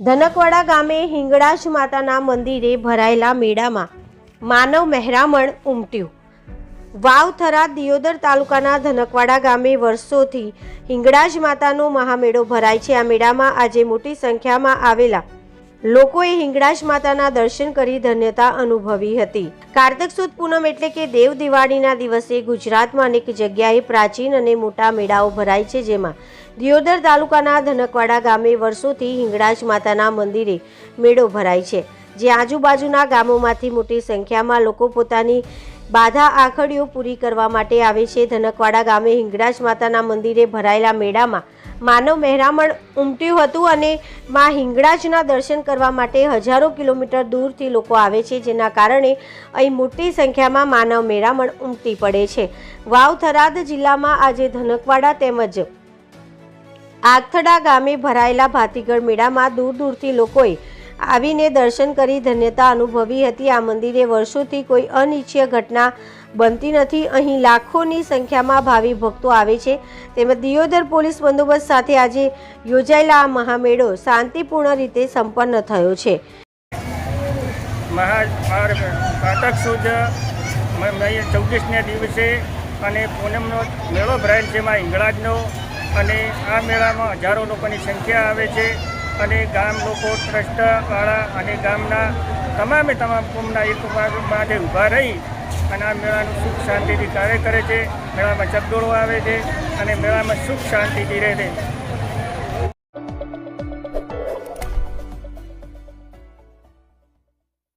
ધનકવાડા ગામે હિંગળાજ માતાના મંદિરે ભરાયેલા મેળામાં માનવ મહેરામણ ઉમટ્યું. વાવ થરા દિયોદર તાલુકાના ધનકવાડા ગામે વર્ષોથી હિંગળાજ માતાનો મહામેળો ભરાય છે. આ મેળામાં આજે મોટી સંખ્યામાં આવેલા લોકોએ હિંગળાજ માતાના દર્શન કરી ધન્યતા અનુભવી હતી. કાર્તક સુદ પૂનમ એટલે કે દેવ દિવાળીના દિવસે ગુજરાતમાં અનેક જગ્યાએ પ્રાચીન અને મોટા મેળાઓ ભરાય છે જેમાં દિયોદર તાલુકાના ધનકવાડા ગામે વર્ષોથી હિંગળાજ માતાના મંદિરે મેળો ભરાય છે. જે આજુબાજુના ગામોમાંથી મોટી સંખ્યામાં લોકો પોતાની બાધા આખડીઓ પૂરી કરવા માટે આવે છે. ધનકવાડા ગામે હિંગળાજ માતાના મંદિરે ભરાયેલા મેળામાં માનવ મહેરામણ ઉમટ્યું હતું અને માં હિંગળાજના દર્શન કરવા માટે હજારો કિલોમીટર દૂરથી લોકો આવે છે. જેના કારણે અહીં મોટી સંખ્યામાં માનવ મહેરામણ ઉમટી પડે છે. વાવ થરાદ જિલ્લામાં આજે ધનકવાડા તેમજ આગથડા ગામે ભરાયેલા ભાતીગળ મેળામાં દૂર દૂરથી લોકોએ આવીને દર્શન કરી ધન્યતા અનુભવી હતી. આ મંદિરે વર્ષોથી કોઈ અનિચ્છીય ઘટના બનતી નથી. અહીં લાખોની સંખ્યામાં ભાવિ ભક્તો આવે છે. તેમજ દિયોદર પોલીસ બંદોબસ્ત સાથે આજે યોજાયેલા આ મહામેળો શાંતિપૂર્ણ રીતે સંપન્ન થયો છે. કાતક સુદ ચૌદીસના દિવસે અને પૂનમનો મેળો ભરાયેલ છે એમાં હિંગળાજનો અને આ મેળામાં હજારો લોકોની સંખ્યા આવે છે. અને ગામ લોકો ટ્રસ્ટવાળા અને ગામના તમામે તમામ કોમના એક માટે ઊભા રહી અને આ મેળાનું સુખ શાંતિથી કાર્ય કરે છે. મેળામાં ચકડોળો આવે છે અને મેળામાં સુખ શાંતિથી રહે છે.